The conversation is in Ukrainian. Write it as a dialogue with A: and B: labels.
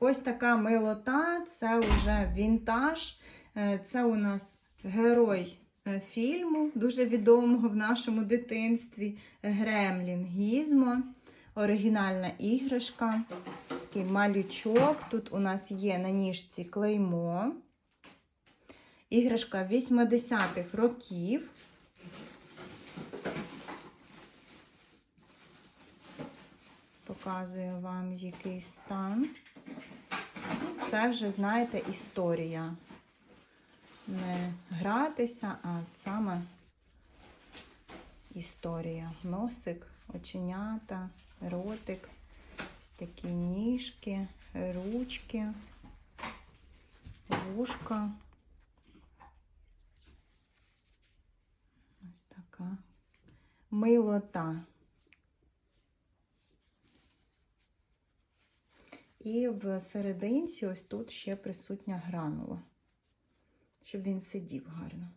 A: Ось така милота, це вже вінтаж. Е, Це у нас герой е, фільму, дуже відомого в нашому дитинстві. Гремлін Гізмо. Оригінальна іграшка. Такий малючок. Тут у нас є на ніжці клеймо. Іграшка 80-х років. Показую вам який стан. Це вже, знаєте, історія. Не гратися, а саме історія. Носик, оченята, ротик, ось такі ніжки, ручки, вушка. Ось така милота. І в серединці ось тут ще присутня гранула, щоб він сидів гарно.